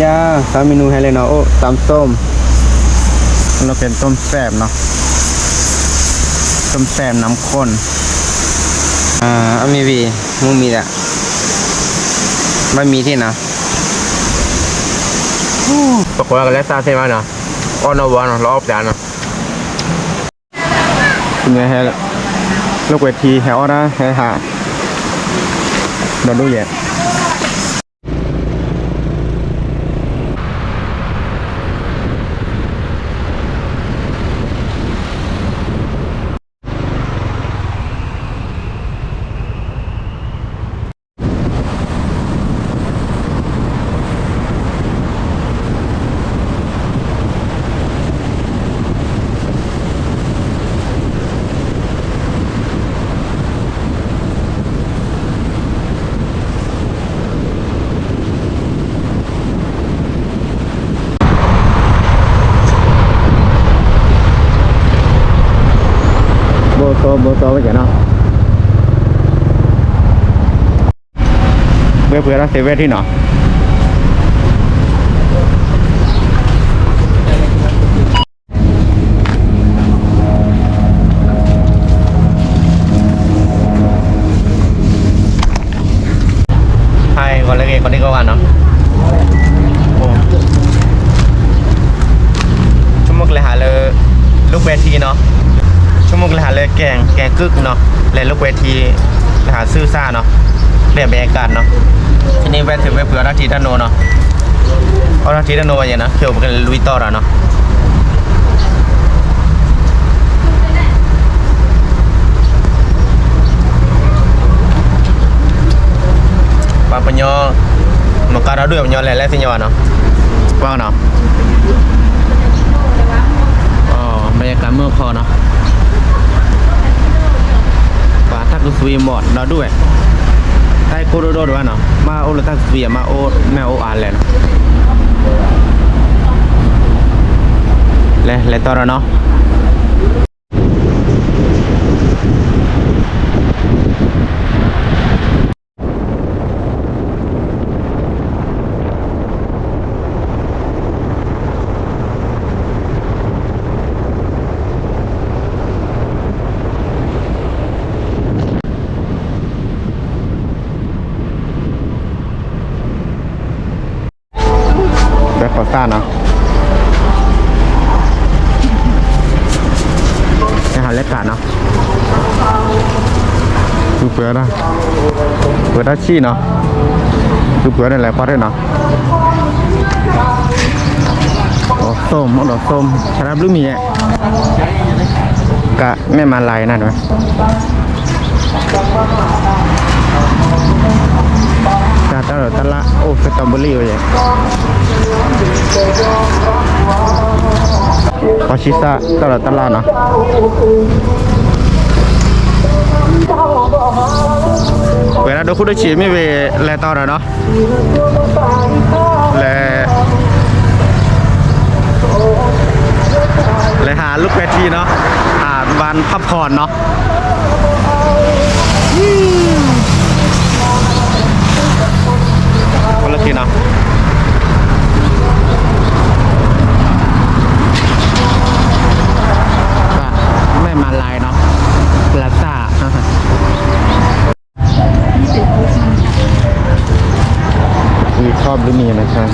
ย่าสามเมนูให้เลยเนาะโอ้ตำส้มเราเป็นต้มแซ่บเนาะต้มแซ่บน้ำข้นอ่าเอามีวีมึงมีแหละไม่มีที่นะ Pokoknya kalian sa si mana? Ono ba no? Loob yan no? คุณยายให้ลูกเวทีแถวนะให้หาเราดูเหยียด โบโตโบโตไปกันเนาะ เพื่อเพื่อรักเซเว่นที่เนาะให้คนเล็กคนนี้ก็วันเนาะชั่วโมงเลยหาเลยลูกเวทีเนาะชั่วโมงละหาเลยแกงแกงกึกเนาะและลูกเวทีละหาซื่อซ่าเนาะเรียบบรรยากาศเนาะ ทีนี้แวะถึงไปเผื่อนาทีด้านโนเนาะเอานาทีด้านโนอย่างนะเขียวกันลุยต่อแล้วเนาะปาปัญญอมาการเราด้วยปัญญอแหละและสิญญอเนาะว่างเนาะอ๋อบรรยากาศเมื่อพอเนาะป่าทักกุสวีหมดเราด้วย ใต้โคโรโดด้วยเนาะมาโอลทัสเวียมาโอแมโออาร์แลนและและตอนเนาะ อซ่าเนาะอาหารเล็กกาเนาะคือเปลือกนะเปลือกด้าชี้เนาะคือเปลือกนั่นแหละพอได้เนาะโอ้ส้มโอ้ดอกส้มชารับลูกมีอะกะแม่มาลายนั่นไหม ตาตาตละโอ้สตรอเบอรี่ไปเลยพอชิซาตลาดตลาดเนาะเวลาดูคุณได้ฉีดไม่เวแลตอนเนาะแลแลหาลูกเวทีเนาะหาวันพักผ่อนเนาะ ทีเนาะไม่มาลายเนาะลาซ่ามีชอบหรือมีนะครับ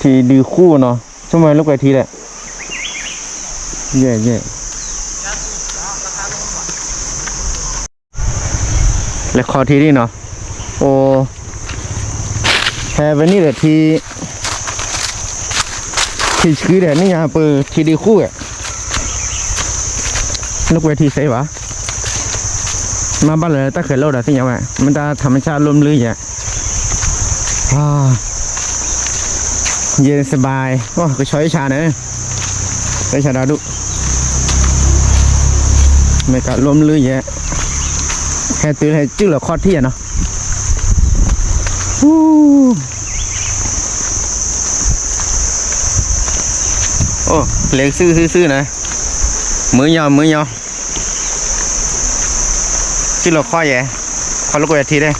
ทีดีคู่เนาะช่วโมลูกเวทีแหละเย่เย่แล้วคอทีนี่เนาะโอ้แฮวันนี้แหละทีทีชื่อเดี๋ยวนี่ยังเปิดทีดีคู่อะลูกเวทีใส่วะมาบ้านเลยตั้งเขินโลดอะสิยังไงมันจะธรรมชาติลมลื่นอย่างอ่า เย็นสบายว้ก็ช้อยชาเนอะได้ชาดาดุไม่กัดลมลื่นแยะแค่ตื่นให้จื้อหลือคอดที่อะเนาะฮู้โอ้เล็กซื่อซื่อนะ มือยาวมือยาวจื้อหลือคอดแย่คอดลูกกระทีได้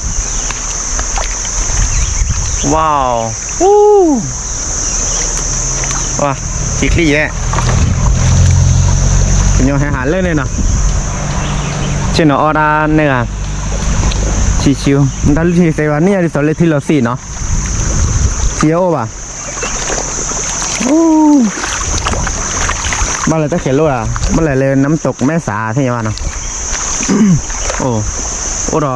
ว้าววู้ ว้าจิกลี่แหละเป็นยังหาเล่นเลยเนาะเช่นออดาเนี่ยชิชิวมันตั้งที่เซวันนี่ที่สอเลยที่เราสี่เนาะเชียวป่ะโอ้บ้านอะไรจะเขียนรู้อะบ้านอะไรเลยน้ำตกแม่สาที่ยังว่าเนาะโอ้โอ้รอ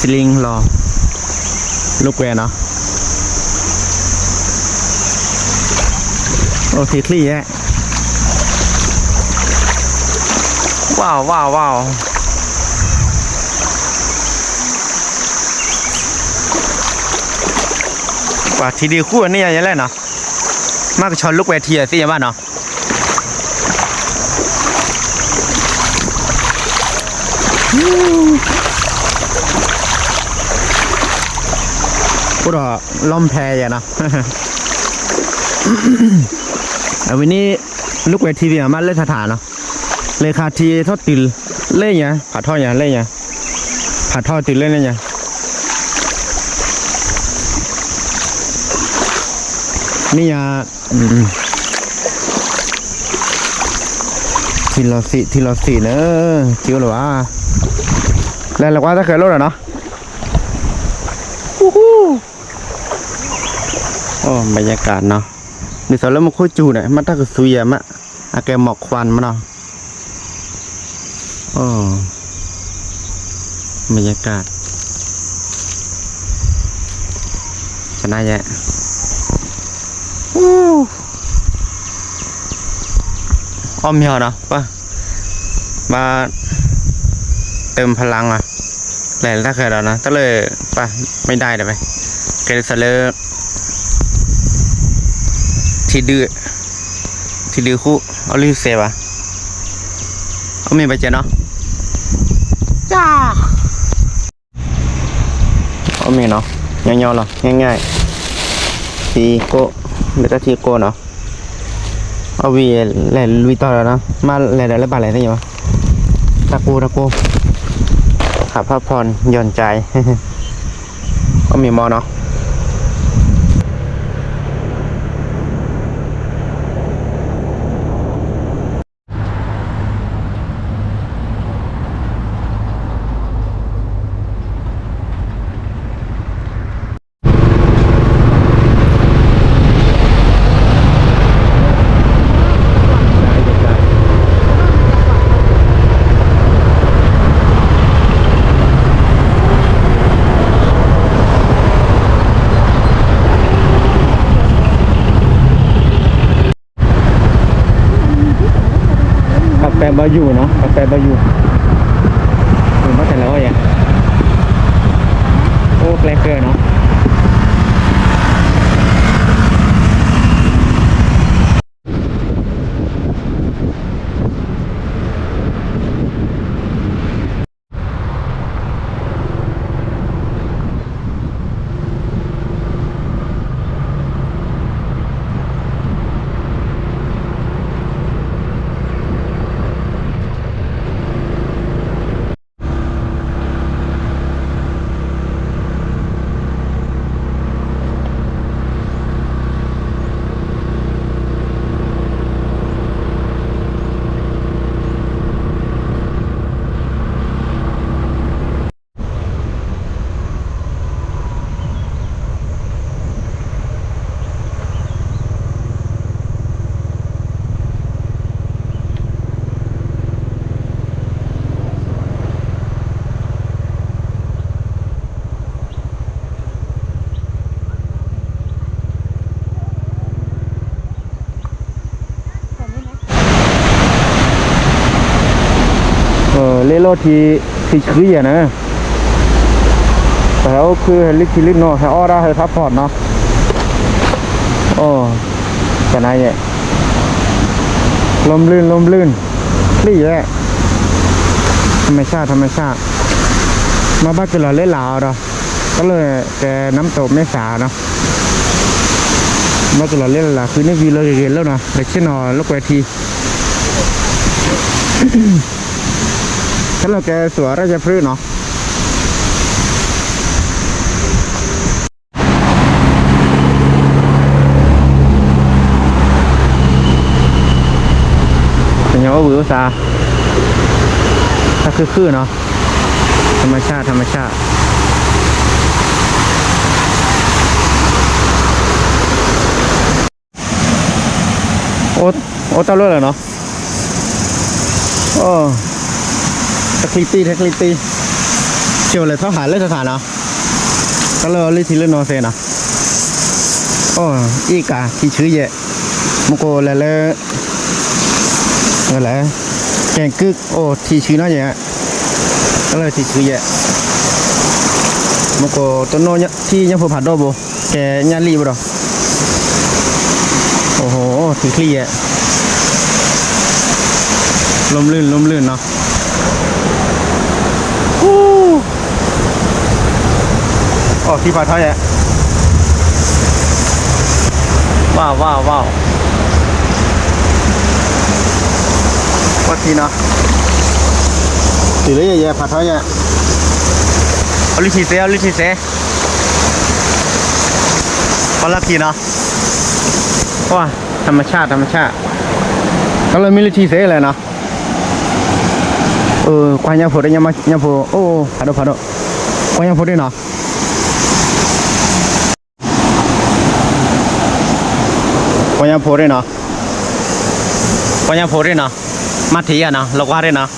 สลิงรอลูกแวเนาะ โอ้ทีคลี่แยะว้าวว้าวว้าวกว่าทีดีคู่นนี้ยังไงเนาะมากกว่าชนลูกเวทีสิยังบ้านเนาะพูดว่าล่อมแพอย่าเนาะ เอาวันนี้ลูกเวทีเนี่ยมาเล่นสถานเนาะเลขาทีทอดติลเล่นยังผัดทอดยังเล่นยังผัดทอดติลเล่นยังนี่ยาทีละสีทีละสีเนอะจิ้วหรือวะแล้วเราว่าจะเคยรถเหรอเนาะโอ้บรรยากาศเนาะ นี่สาแล้วมันโคตรจูเนี่ยมันถ้าเกิดซุยอะมะอาแกหมอกควันมันเนาะโอ้บรรยากาศชนะแยะอู้อ้อมเหี่ยวเนาะป่ะมาเติมพลังอะแหล่ถ้าเคยแล้วนะก็เลยป่ะไม่ได้เดี๋ยวไปเกลสเลอร์ ที่ดื้อที่ดื้อคู่เอาลิเซบะเอามีใบเจนเนาะจ้าเอามีเนาะยาวๆเนาะง่ายๆทีโก้เดี๋ยวจะทีโก้เนาะเอาวีแหล่ลุยต่อแล้วเนาะมาแหล่เดี๋ยวแล้วบาดแหล่ได้ยังวะตะกูตะกูขับพักผ่อนหย่อนใจเอามีมอเนาะ กาแฟบายูเนาะกาแฟบายูถึงมาแต่แล้วอะโอ้แกลเกอร์เนาะ ออเล่โลทีที่ชื่อนะแต่เอาคือเฮลิคิลิโนให้ออร่าให้พักผ่อนเนาะโอ้กันไหนเนี่ยลมลื่นลมลื่นนี่แหละธรรมชาติธรรมชาติ มาบ้านกันเราเล่นลาวเนาก็เลยแกน้ำตกแม่สาเนาะมากันเราเล่นลาคือในวีเราเรียนแล้วนะเด็กเช่นนอลูกเวที ถ้าเราแกสวนราชพฤกษ์เนาะเป็นยังว่าวิวซาถ้าคือคือเนาะธรรมชาติ ธรรมชาติโอ้โอ้ตาเลือดเลยเนาะโอ้ ตะคลิตีตะคลิตีเชียวเลยเท่าหาเลยสถานะก็เลยลิทีเลนโนเซนะโอ้อีกาที่ชื่อเยะมุโกเลยเลยอะไรแกงกึกโอ้ที่ชื่อน้อยเยะก็เลยที่ชื่อเยะมุโกต้นโนเนี่ยที่ยังผูผัดโดโบแกญาลีบ่ดอโอ้โหที่คลี่เยะลมลื่นลมลื่นเนาะ อ๋อที่ปลาท้อยอะว้าวว้าวว้าววัดทีเนาะตีเลยแย่ๆปลาท้อยอะเอาลิชีเซเอาลิชีเซปลาทีเนาะว้าธรรมชาติธรรมชาติก็เลยมีลิชีเซเลยเนาะเออควายยาโพได้ยามาญาโพโอ้พาโด พญาโพเรเนาะพญาโพเรเนาะมาที่อะเนาะลกวาเรเนาะ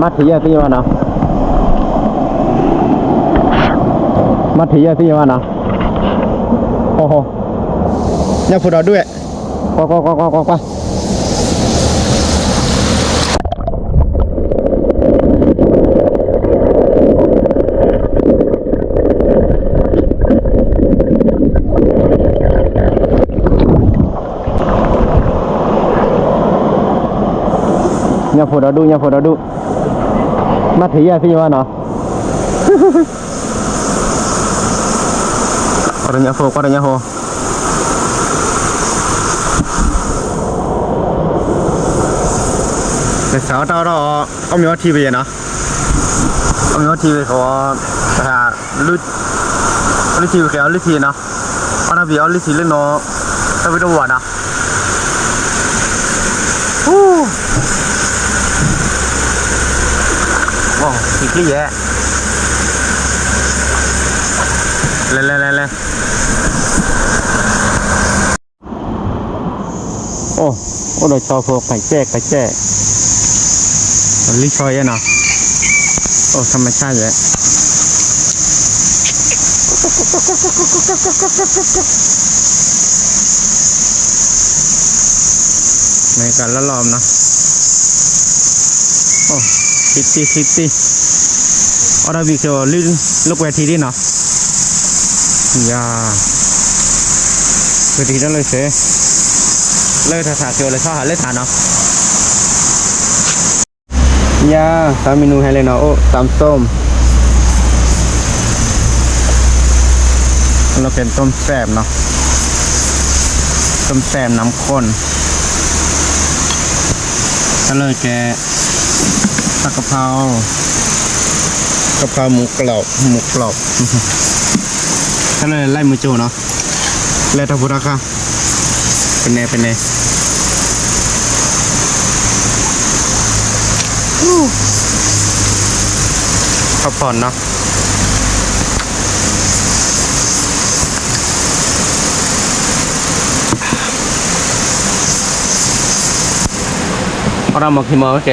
Mathiya Sivana Mathiya Sivana โอ้โหเนี่ยพูดเอาด้วยก็ก็ก็ก็ก็ก็เนี่ยพูดเราดูเนี่ยพูดเราดู phụ đó đu mắt thì gì mà nào qua đây nhà phụ qua đây nhà phụ để sao tao đó ông nhớ TV nó ông nhớ TV có à lút lút TV cái lút TV nó ông nói vì ông lút TV lên nó tao biết đâu vào nào Uh. อีกที่แย่เลยเลยเลยโอ้โอ้เราชอบพวกไข่แจ๊กไข่แจ๊กลิชอยะเนาะโอ้ธรรมชาติเลยในการละลอมเนาะ 60 60 Arabic cho lưu lúc về thì đi nào Dạ Về thì đó lời sẽ Lời thả thả cho lời sao hả lời thả nào Dạ, tạm menu hay lời nào, ô, tạm tôm เราเป็นต้มแซบเนาะ ต้มแซบน้ำข้นก็เลยแก ผักกะเพรากะเพราหมูกรอบหมูกรอบท่านเลยไล่มือโจเนาะไล่ทัพุระค่ะเป็นแน่เป็นแน่พักผ่อนเนาะเรามาคิมอว่าแก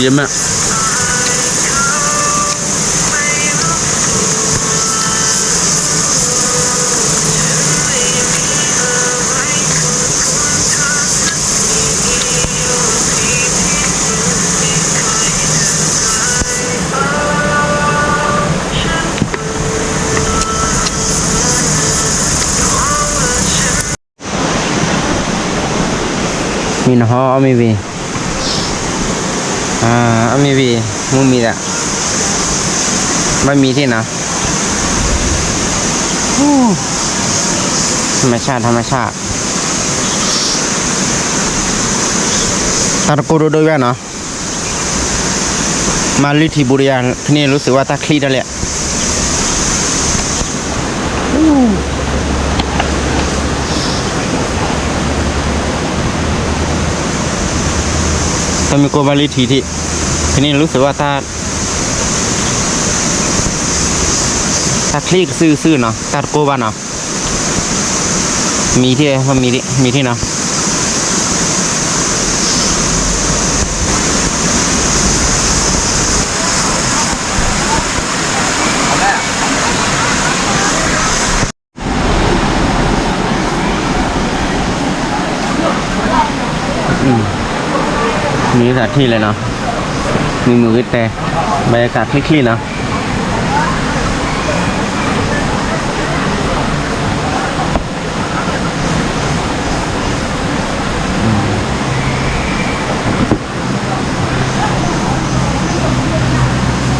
เธอมีเยอะมากมีนะฮะมีวีอ่มีมึงมีอะไม่มีที่นะธรรมชาติธรรมชาติตะกูดูด้วยเนาะมาลิทิบุรียนที่นี่รู้สึกว่าตะคลีได้เลยอะ ตอนมีโกมาลิทีที่ที่นี่รู้สึกว่าถ้า ถ้าคลีซื่อๆเนาะตาโกบาเนาะมีที่มันมีที่มีที่เนาะ ถานที่เลยเนาะ มีมือวิแต่บรรยากาศคลี่ๆเนาะ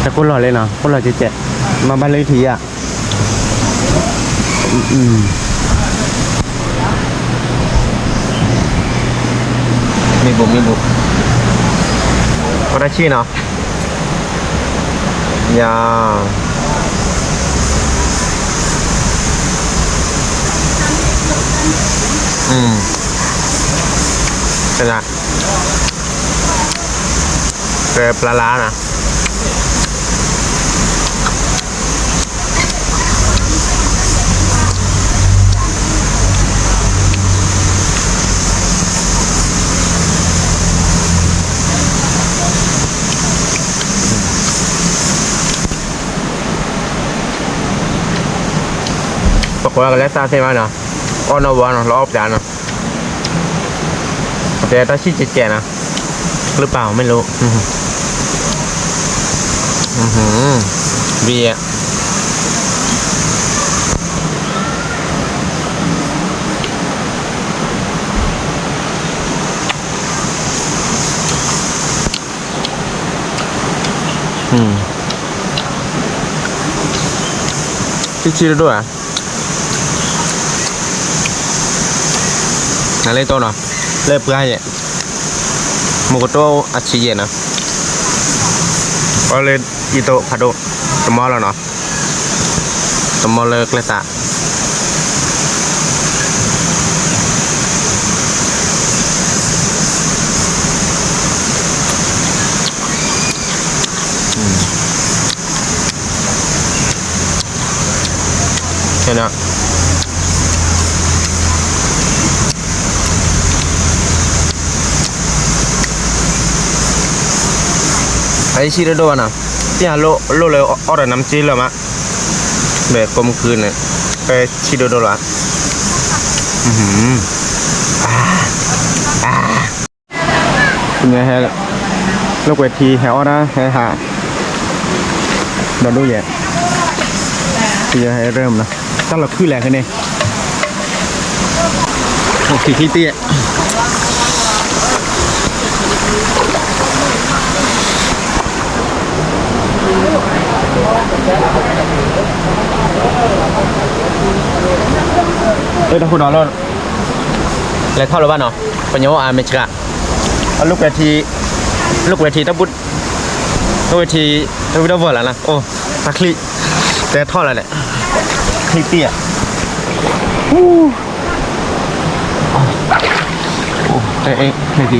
แต่คนหล่อเลยเนาะคนหล่อจะเจ็ดมาบ้านเลยทีอะ อืมมีบุมีบุ กวาชิเนาะยาอืมเป็นไงเกลือปลาล้านะ Pokoknya kalian sa mana? Ono buano lo op jana. แต่ถ้าชิจิเจนะหรือเปล่าไม่รู้อือหือเบียร์อืมชิชิด้วยอะ ไรตัวเนาะเลิกเพื่อให้มุกโตอัดชีเยนะก็เลยอีโตพาโดตมอแล้วเนาะตมอเลิกเลยตะเห็นเนาะ ไอชิโรโดะนะที่ฮาโลโลเลยออร์น้ำจีนแล้วมะแบบกลมคืนเนี่ยไปชิโรโดละอือหืออ่าอ่าเป็นไงฮะลูกเวทีแถวนะแห่หาเราดูแย่ที่จะให้เริ่มนะตั้งเราขึ้นแหลกกันเนี่ยโอ้ขี่ขี้เตี้ย เอ้ยถ้าคุณนอนรถแล้วเข้าหรือบ้านเนาะปัญญาอาเมชิกะเอาลูกเวทีลูกเวทีตะบุดลูกเวทีตะบุดเวอร์แล้วนะโอ้ตักคลิแต่ทอดอะไรเนี่ยคลิเตี้ยโอ้เอ้ยเอ้ยคลิดี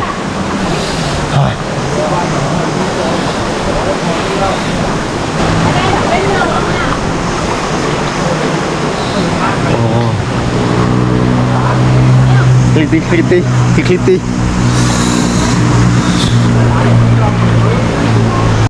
Clippy, clippy, clippy.